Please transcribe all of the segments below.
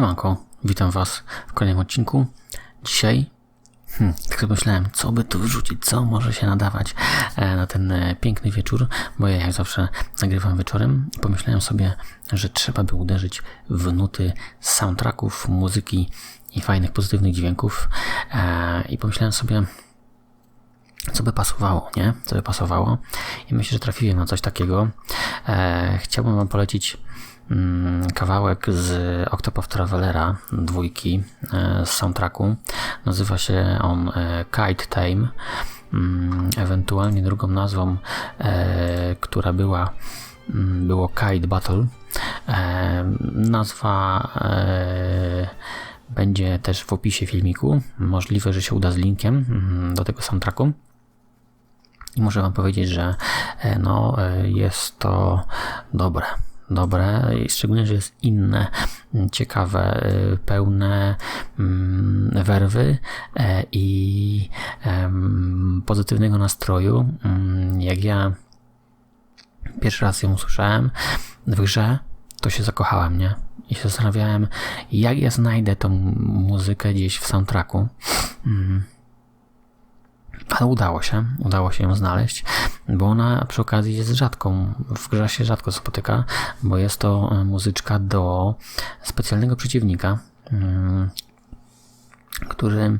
Siemanko, witam Was w kolejnym odcinku. Dzisiaj hmm, tak sobie myślałem, co by tu wrzucić, co może się nadawać e, na ten e, piękny wieczór, bo ja jak zawsze nagrywam wieczorem pomyślałem sobie, że trzeba by uderzyć w nuty soundtracków, muzyki i fajnych, pozytywnych dźwięków e, i pomyślałem sobie, co by pasowało, nie? Co by pasowało. I myślę, że trafiłem na coś takiego. Chciałbym Wam polecić kawałek z Octopath Travelera dwójki e, z soundtracku. Nazywa się on e, Kite Tame. Mm, ewentualnie drugą nazwą, e, która była mm, było Kite Battle. Nazwa będzie też w opisie filmiku. Możliwe, że się uda z linkiem mm, do tego soundtracku. I muszę Wam powiedzieć, że no, jest to dobre. Dobre, szczególnie, że jest inne, ciekawe, e, pełne mm, werwy e, i pozytywnego nastroju. Mm, Jak ja pierwszy raz ją usłyszałem w grze, to się zakochałem, nie? I się zastanawiałem, jak ja znajdę tą muzykę gdzieś w soundtracku. Ale udało się, udało się ją znaleźć, bo ona przy okazji jest rzadką, w grze się rzadko spotyka, bo jest to muzyczka do specjalnego przeciwnika, mm, który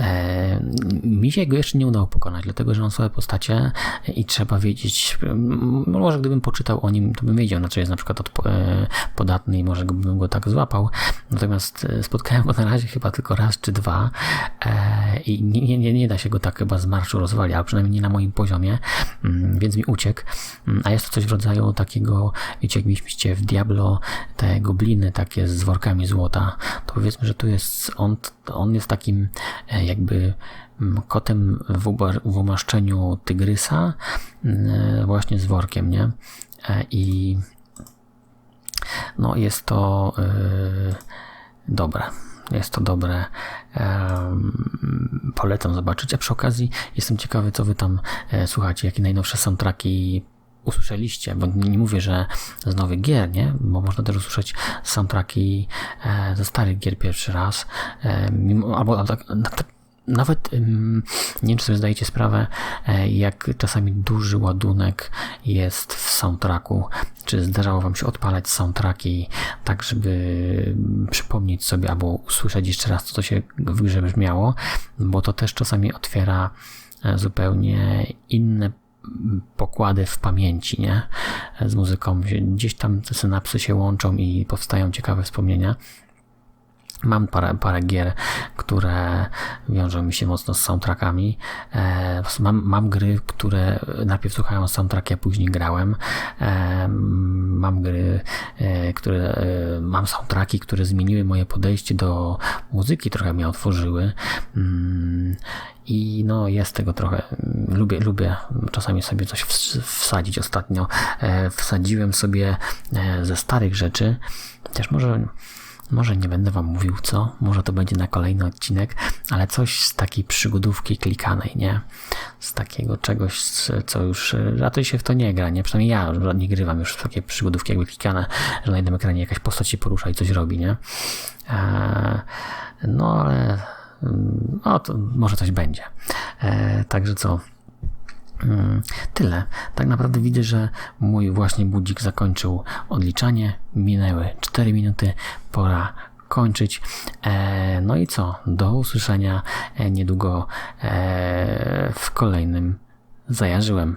e, mi się go jeszcze nie udało pokonać, dlatego że on swoje postacie i trzeba wiedzieć, może gdybym poczytał o nim, to bym wiedział, na co jest na przykład e, podatny i może bym go tak złapał, natomiast e, spotkałem go na razie chyba tylko raz czy dwa e, i nie, nie, nie, da się go tak chyba z marszu rozwalić, a przynajmniej nie na moim poziomie, więc mi uciekł, a jest to coś w rodzaju takiego, wiecie, jak mieliście w Diablo te gobliny takie z workami złota, to powiedzmy, że tu jest on, on jest takim e, jakby mm, kotem w, umaszczeniu tygrysa mm, właśnie z workiem, nie? E, I no jest to dobre. Jest to dobre. Polecam zobaczyć. A przy okazji jestem ciekawy, co wy tam e, słuchacie, jakie najnowsze soundtracki usłyszeliście, bo nie, mówię, że z nowych gier, nie? Bo można też usłyszeć soundtracki e, ze starych gier pierwszy raz. E, albo, tak, tak, nawet nie wiem, czy sobie zdajecie sprawę, e, jak czasami duży ładunek jest w soundtracku. Czy zdarzało Wam się odpalać soundtracki tak, żeby przypomnieć sobie albo usłyszeć jeszcze raz, co to się w grze brzmiało, bo to też czasami otwiera zupełnie inne pokłady w pamięci, nie? Z muzyką. Gdzieś tam te synapsy się łączą i powstają ciekawe wspomnienia. Mam parę, parę gier, które wiążą mi się mocno z soundtrackami. E, mam, mam gry, które najpierw słuchałem soundtracki, a później grałem. E, mam gry, e, które mam soundtracki, które zmieniły moje podejście do muzyki, trochę mnie otworzyły. Mm, I no jest tego trochę. Lubię, lubię czasami sobie coś ws- wsadzić. Ostatnio wsadziłem sobie ze starych rzeczy. Chociaż może może nie będę wam mówił co, może to będzie na kolejny odcinek, ale coś z takiej przygodówki klikanej, nie? Z takiego czegoś, co już raczej się w to nie gra, nie? Przynajmniej ja nie grywam już w takie przygodówki jakby klikane, że na jednym ekranie jakaś postać się porusza i coś robi, nie? Eee, no ale mm, no to może coś będzie. Eee, także co? Mm, Tyle. Tak naprawdę widzę, że mój właśnie budzik zakończył odliczanie. Minęły 4 minuty. Pora kończyć. E, no i co? Do usłyszenia e, niedługo e, w kolejnym Zajarzyłem.